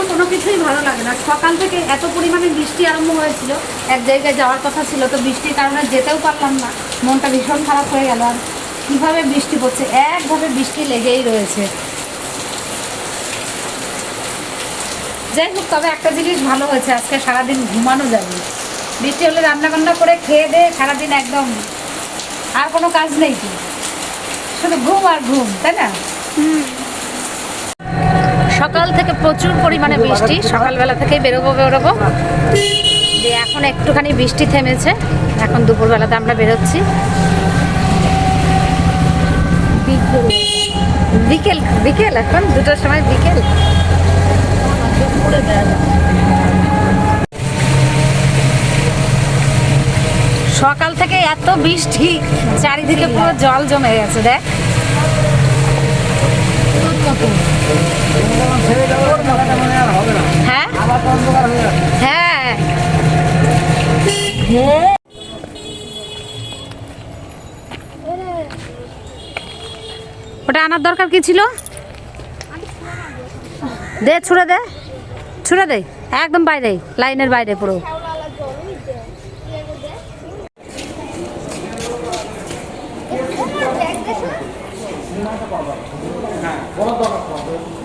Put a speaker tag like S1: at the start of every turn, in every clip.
S1: না কোনো কিছুই ভালো লাগে না। সকাল থেকে এত পরিমাণে বৃষ্টি আরম্ভ হয়েছিল। এক জায়গায় যাওয়ার কথা ছিল, তো বৃষ্টির কারণে যেতেও পারলাম না। মনটা ভীষণ খারাপ হয়ে গেল। আর কীভাবে বৃষ্টি পড়ছে? একভাবে বৃষ্টি লেগেই রয়েছে। যাই হোক, তবে একটা জিনিস ভালো হয়েছে, আজকে সারাদিন ঘুমানো যাবে। বৃষ্টি হলে রান্না বান্না করে খেয়ে দিয়ে সারাদিন একদম আর কোনো কাজ নেই কি শুধু ঘুম আর ঘুম, তাই না? সকাল থেকে প্রচুর পরিমাণে বৃষ্টি। সকালবেলা থেকেই বেরোবো বেরোবো। দিয়ে এখন একটুখানি বৃষ্টি থেমেছে। এখন দুপুরবেলাতে আমরা বেরোচ্ছি। বিকেল। বিকেল এখন, দুটোর সময় বিকেল। সকাল থেকে এত বৃষ্টি, চারিদিকে পুরো জল জমে গেছে, দেখ। হ্যাঁ? হ্যাঁ? ওটা আনার দরকার কি ছিল? দে, ছুড়ে দে। ছুড়ে দে। একদম বাইরে, লাইনের বাইরে পুরো।
S2: হ্যাঁ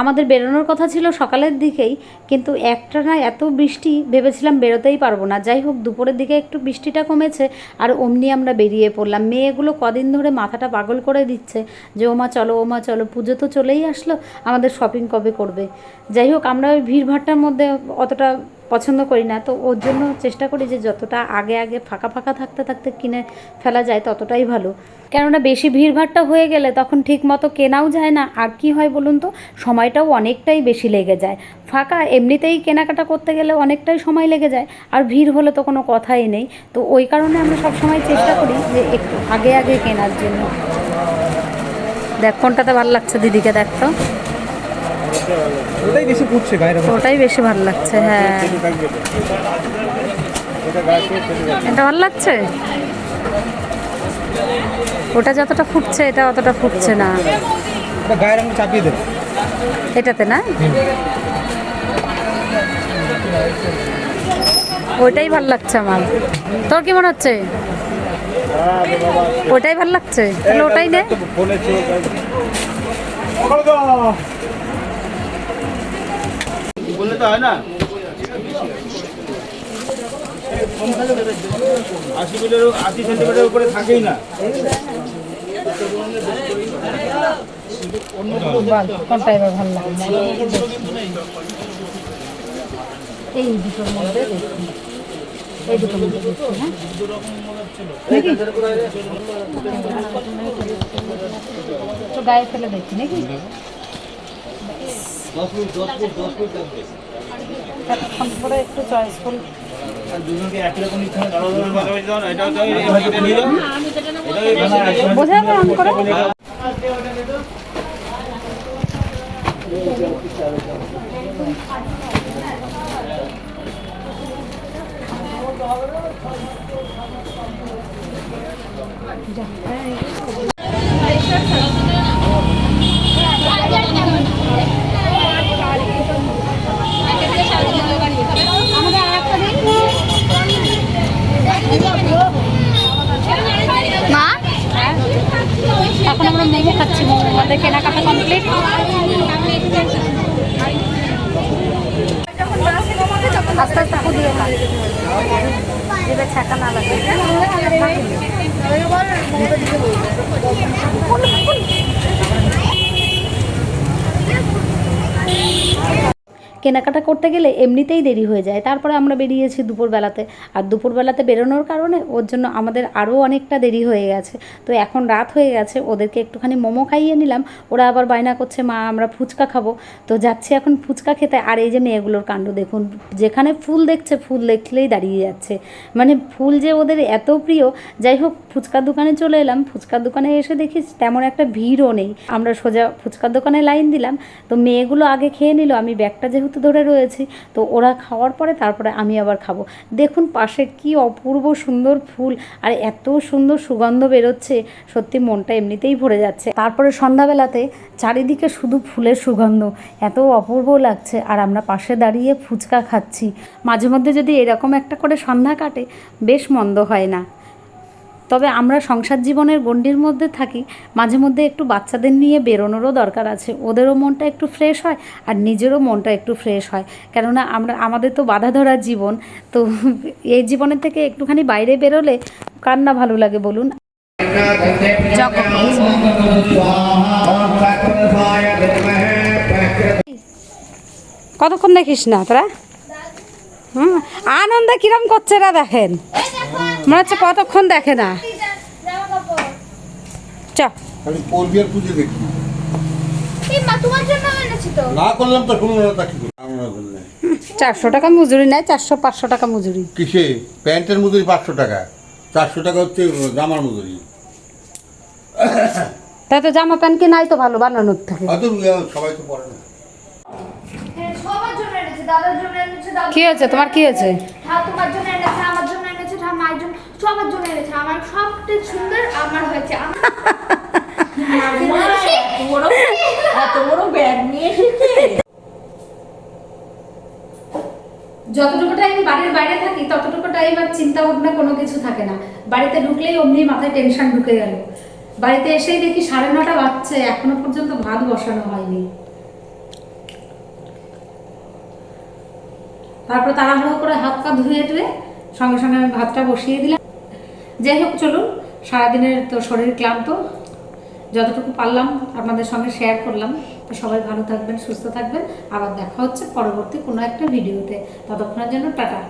S1: আমাদের বেরোনোর কথা ছিল সকালের দিকেই, কিন্তু একটা না এত বৃষ্টি ভেবেছিলাম বেরোতেই পারব না। যাই হোক, দুপুরের দিকে একটু বৃষ্টিটা কমেছে আর অমনি আমরা বেরিয়ে পড়লাম। মেয়েগুলো কদিন ধরে মাথাটা পাগল করে দিচ্ছে যে, ওমা, চলো ওমা, চলো। পুজো তো চলেই আসলো, আমাদের শপিং কবে করবে? যাই হোক, আমরা ওই ভিড়ভাট্টার মধ্যে অতটা পছন্দ করি না। তো ওর জন্য চেষ্টা করি যে যতটা আগে আগে ফাঁকা ফাঁকা থাকতে থাকতে কিনে ফেলা যায় ততটাই ভালো। কেননা বেশি ভিড়ভাট্টা হয়ে গেলে তখন ঠিক মতো কেনাও যায় না। আর কি হয় বলুন তো, সময়টাও অনেকটাই বেশি লেগে যায়। ফাঁকা এমনিতেই কেনাকাটা করতে গেলে অনেকটাই সময় লেগে যায়। আর ভিড় হলে তো কোনো কথাই নেই। তো ওই কারণে আমরা সবসময় চেষ্টা করি যে একটু আগে আগে কেনার জন্য। দেখ কোনটাতে ভালো লাগছে দিদিকে, দেখ তো।
S3: ওটাই বেশি ফুটছে গায়ের।
S1: ওটাই বেশি ভালো লাগছে হ্যাঁ।
S3: এটা
S1: ভালো লাগছে? ওটা যতটা ফুটছে এটা অতটা ফুটছে না।
S3: এটা গায়ের রঙে চাপিয়ে দেবে।
S1: এটাতে না? ওইটাই ভালো লাগছে আমার। তোর কি মনে হচ্ছে? ওটাই ভালো লাগছে? তাহলে ওটাই নে।
S3: বললে তো হয় না? আশি মিটার আশি সেন্টিমিটার উপরে থাকেই না।
S1: এই দুটোর হ্যাঁ? গায়ে ফেলে দেখি নাকি? পরে একটু চয়েসফুল
S3: দুজনকে একই রকম নিতে হবে আলাদা আলাদা বাজাবাজি দাও না, এটাও দাও, এই ভাজিটা নিয়ে যাও। এটাও এই ভাজিটা নিয়ে যাও।
S1: বোঝা যাবে অন করে
S4: মা
S1: এখন আমরা মোমো খাচ্ছি মোমো আমাদের কেনাকাটা কমপ্লিট। আস্তে আস্তে যেটা ছাকা না লাগে কেনাকাটা করতে গেলে এমনিতেই দেরি হয়ে যায়। তারপরে আমরা বেরিয়েছি দুপুরবেলাতে। আর দুপুরবেলাতে বেরোনোর কারণে ওর জন্য আমাদের আরও অনেকটা দেরি হয়ে গেছে। তো এখন রাত হয়ে গেছে, ওদেরকে একটুখানি মোমো খাইয়ে নিলাম। ওরা আবার বায়না করছে, মা, আমরা ফুচকা খাব। তো যাচ্ছি এখন ফুচকা খেতে। আর এই যে মেয়েগুলোর কাণ্ড, দেখুন, যেখানে ফুল দেখছে, ফুল দেখলেই দাঁড়িয়ে যাচ্ছে। মানে ফুল যে ওদের এত প্রিয়, যাই হোক, ফুচকার দোকানে চলে এলাম। ফুচকার দোকানে এসে দেখি তেমন একটা ভিড়ও নেই। আমরা সোজা ফুচকার দোকানে লাইন দিলাম। তো মেয়েগুলো আগে খেয়ে নিল। আমি ব্যাগটা যেহেতু ধরে রয়েছি। তো ওরা খাওয়ার পরে তারপরে আমি আবার খাব। দেখুন পাশে কি অপূর্ব সুন্দর ফুল আর এত সুন্দর সুগন্ধ বেরোচ্ছে। সত্যি মনটা এমনিতেই ভরে যাচ্ছে। তারপরে সন্ধ্যাবেলাতে চারিদিকে শুধু ফুলের সুগন্ধ। এত অপূর্ব লাগছে। আর আমরা পাশে দাঁড়িয়ে ফুচকা খাচ্ছি। মাঝে মধ্যে যদি এরকম একটা করে সন্ধ্যা কাটে, বেশ মন্দ হয় না। তবে আমরা সংসার জীবনের গণ্ডির মধ্যে থাকি, মাঝে মধ্যে একটু বাচ্চাদের নিয়ে বেরোনোরও দরকার আছে। ওদেরও মনটা একটু ফ্রেশ হয় আর নিজেরও মনটা একটু ফ্রেশ হয়। কেননা আমরা, আমাদের তো বাধা ধরা জীবন, তো এই জীবনের থেকে একটুখানি বাইরে বেরোলে কার না ভালো লাগে বলুন? কতক্ষণ দেখিস না তোরা? হুম, আনন্দে কিরম করছে না দেখেন। মনে হচ্ছে কতক্ষণ দেখে না। চ।
S4: আমি পড়বি আর পুজো দেখি?
S5: তোমার জন্য এনেছি তো।
S4: না করলাম তো শুনুন না। তা কি করব?
S1: চারশো টাকা মজুরি নেয় চারশো পাঁচশো টাকা মজুরি।
S4: কিসে? প্যান্টের মজুরি পাঁচশো টাকা। চারশো টাকা হচ্ছে জামার মজুরি।
S1: তাই তো জামা প্যান্ট কি নাই তো ভালো বানানোর থেকে।
S4: সবাই তো পড়ে না।
S5: হ্যাঁ সবার জন্য এনেছি দাদার জন্য এনেছি দাদা
S1: কি হয়েছে? তোমার কি হয়েছে?
S5: হ্যাঁ তোমার জন্য এনেছে আমার জন্য এনেছে হ্যাঁ মায়ের জন্য সবার জন্য এনেছে আমার সবটা সুন্দর আমার হয়েছে। আমার
S1: যতটুকু টাইম বাড়ির বাইরে থাকি ততটুকু টাইম আর চিন্তা ভাবনা কোনো কিছু থাকে না। বাড়িতে ঢুকলেই অমনি মাথায় টেনশন ঢুকে গেল। বাড়িতে এসেই দেখি সাড়ে নটা বাজছে এখনও পর্যন্ত ভাত বসানো হয়নি। তারপর তাড়াহুড়ো করে হাত পা ধুয়ে টুয়ে সঙ্গে সঙ্গে আমি ভাতটা বসিয়ে দিলাম। যাই হোক, চলুন। সারাদিনের তো শরীর ক্লান্ত। যতটুকু পারলাম আপনাদের সঙ্গে শেয়ার করলাম। তো সবাই ভালো থাকবেন, সুস্থ থাকবেন। আবার দেখা হচ্ছে পরবর্তী কোনো একটা ভিডিওতে ততক্ষণের জন্য টাটা।